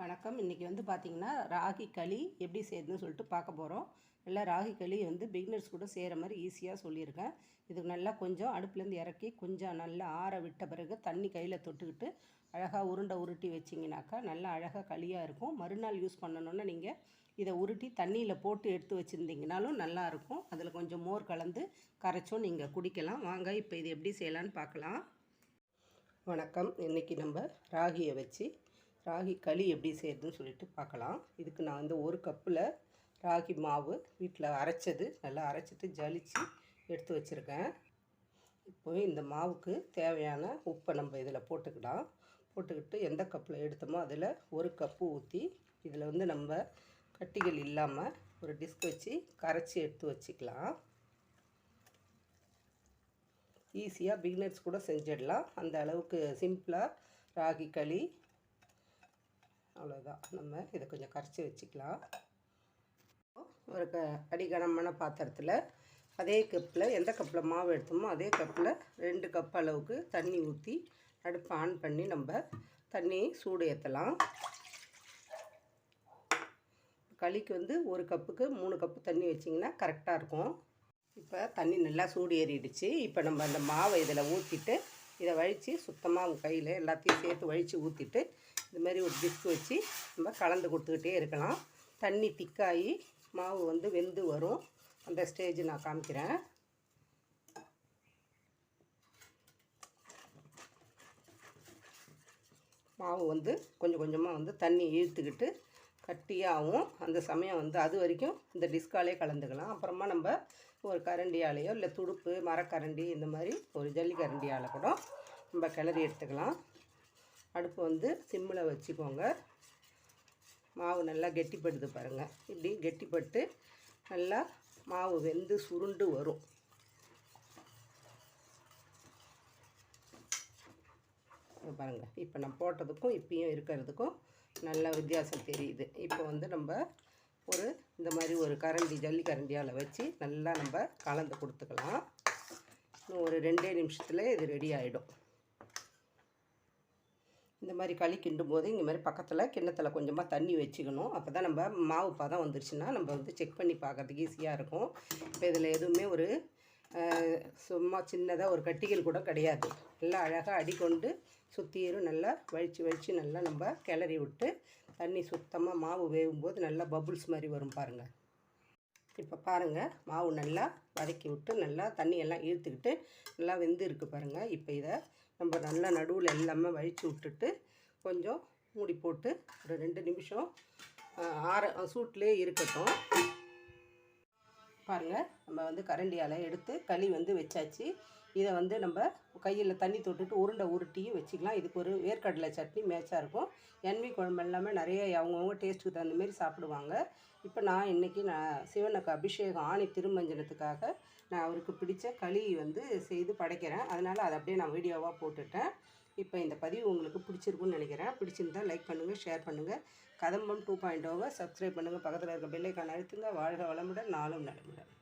வணக்கம். இன்றைக்கி வந்து பார்த்திங்கன்னா ராகி களி எப்படி செய்யுதுன்னு சொல்லிட்டு பார்க்க போகிறோம் நல்லா ராகி களி வந்து பிகினர்ஸ் கூட செய்கிற மாதிரி ஈஸியாக சொல்லியிருக்கேன். இதுக்கு நல்லா கொஞ்சம் அடுப்புலேருந்து இறக்கி கொஞ்சம் நல்லா ஆற விட்ட பிறகு தண்ணி கையில் தொட்டுக்கிட்டு அழகாக உருண்டை உருட்டி வச்சிங்கனாக்கா நல்லா அழகாக களியாக இருக்கும். மறுநாள் யூஸ் பண்ணணுன்னா நீங்கள் இதை உருட்டி தண்ணியில் போட்டு எடுத்து வச்சுருந்தீங்கனாலும் நல்லாயிருக்கும் அதில் கொஞ்சம் மோர் கலந்து கரைச்சும் நீங்கள் குடிக்கலாம். வாங்க இப்போ இது எப்படி செய்யலான்னு பார்க்கலாம். வணக்கம். இன்றைக்கி நம்ம ராகியை வச்சு ராகி களி எப்படி செய்கிறதுன்னு சொல்லிட்டு பார்க்கலாம். இதுக்கு நான் வந்து ஒரு கப்பில் ராகி மாவு வீட்டில் அரைச்சது. நல்லா அரைச்சிட்டு ஜலித்து எடுத்து வச்சுருக்கேன். இப்போ இந்த மாவுக்கு தேவையான உப்பை நம்ம இதில் போட்டுக்கலாம் போட்டுக்கிட்டு எந்த கப்பில் எடுத்தோமோ அதில் ஒரு கப்பு ஊற்றி இதில் வந்து நம்ம கட்டிகள் இல்லாமல் ஒரு டிஸ்க் வச்சு கரைச்சி எடுத்து வச்சுக்கலாம். ஈஸியாக பிகினர்ஸ் கூட செஞ்சிடலாம். அந்த அளவுக்கு சிம்பிளாக ராகி களி அவ்வளோதான் நம்ம இதை கொஞ்சம் கரைச்சி வச்சுக்கலாம். ஒரு க அடிகனமான பாத்திரத்தில் அதே கப்பில் எந்த கப்பில் மாவு எடுத்தோமோ அதே கப்பில் ரெண்டு கப் அளவுக்கு தண்ணி ஊற்றி அடுப்பு ஆன் பண்ணி நம்ம தண்ணி சூடு ஏற்றலாம் களிக்கு வந்து ஒரு கப்புக்கு மூணு கப்பு தண்ணி வச்சிங்கன்னா கரெக்டாக இருக்கும். இப்போ தண்ணி நல்லா சூடு ஏறிடுச்சு இப்போ நம்ம அந்த மாவை இதில் ஊற்றிட்டு இதை வழித்து சுத்தமாக உங்கள் கையில் எல்லாத்தையும் சேர்த்து வழித்து ஊற்றிட்டு இந்த மாதிரி ஒரு டிஸ்க் வச்சு நம்ம கலந்து கொடுத்துக்கிட்டே இருக்கலாம். தண்ணி திக்காகி மாவு வந்து வெந்து வரும். அந்த ஸ்டேஜ் நான் காமிக்கிறேன். மாவு வந்து கொஞ்சம் கொஞ்சமாக வந்து தண்ணி இழுத்துக்கிட்டு கட்டியாகவும் அந்த சமயம் வந்து அது வரைக்கும் இந்த டிஸ்காலே கலந்துக்கலாம். அப்புறமா நம்ம ஒரு கரண்டியாலேயோ இல்லை துடுப்பு மரக்கரண்டி இந்த மாதிரி ஒரு ஜல்லிக்கரண்டியால் கூட நம்ம கிளறி எடுத்துக்கலாம். அடுப்பு வந்து சிம்மில் வச்சுக்கோங்க. மாவு நல்லா கெட்டிப்படுது பாருங்கள் இப்படி கெட்டிப்பட்டு நல்லா மாவு வெந்து சுருண்டு வரும். பாருங்கள் இப்போ நான் போட்டதுக்கும் இப்பயும் இருக்கிறதுக்கும் நல்ல வித்தியாசம் தெரியுது. இப்போ வந்து நம்ம ஒரு இந்த மாதிரி ஒரு கரண்டி ஜல்லி கரண்டியால் வச்சு நல்லா நம்ம கலந்து கொடுத்துக்கலாம். இன்னும் ஒரு ரெண்டே நிமிஷத்தில் இது ரெடி ஆகிடும் இந்த மாதிரி களி கிண்டும் போது இந்த மாதிரி பக்கத்தில் கிண்ணத்தில் கொஞ்சமாக தண்ணி வச்சுக்கணும். அப்போ தான் நம்ம மாவு பதம் வந்துருச்சுன்னா நம்ம வந்து செக் பண்ணி பார்க்கறதுக்கு ஈஸியாக இருக்கும். இப்போ இதில் எதுவுமே ஒரு சும்மா சின்னதாக ஒரு கட்டிகள் கூட கிடையாது. நல்லா அழகாக அடிக்கொண்டு சுற்றியும் நல்லா வழித்து வழித்து நல்லா நம்ம கிளறி விட்டு தண்ணி சுத்தமாக மாவு வேகும்போது நல்லா பபுள்ஸ் மாதிரி வரும் பாருங்கள் இப்போ பாருங்கள் மாவு நல்லா வதக்கி விட்டு நல்லா தண்ணியெல்லாம் இழுத்துக்கிட்டு நல்லா வெந்து இருக்குது பாருங்கள் இப்போ இதை நம்ம நல்லா நடுவில் எல்லாமே வழித்து விட்டுட்டு கொஞ்சம் மூடி போட்டு ஒரு ரெண்டு நிமிஷம் ஆற சூட்லேயே இருக்கட்டும். பாருங்கள் நம்ம வந்து கரண்டியால் எடுத்து களி வந்து வச்சாச்சு. இதை வந்து நம்ம கையில் தண்ணி தொட்டுட்டு உருண்டை உருட்டியும் வச்சுக்கலாம். இதுக்கு ஒரு வேர்க்கடலை சட்னி மேட்சாக இருக்கும். எண்ணெய் குழம்பு எல்லாமே நிறைய அவங்கவுங்க டேஸ்ட்டுக்கு தகுந்த மாரி சாப்பிடுவாங்க. இப்போ நான் இன்றைக்கி நான் சிவனுக்கு அபிஷேகம் ஆணி திருமஞ்சனத்துக்காக நான் அவருக்கு பிடித்த களி வந்து செய்து படைக்கிறேன். அதனால் அதை அப்படியே நான் வீடியோவாக போட்டுட்டேன். இப்போ இந்த பதிவு உங்களுக்கு பிடிச்சிருக்குன்னு நினைக்கிறேன். பிடிச்சிருந்தா லைக் பண்ணுங்கள் ஷேர் பண்ணுங்கள் கதம்பம் டூ பாயிண்ட் ஓவை oh சப்ஸ்கிரைப் பண்ணுங்கள் பக்கத்தில் இருக்க பெல்லைக்கான அழுத்துங்க. வாழ்க வளமுடன் நாளும் நலமுடன்.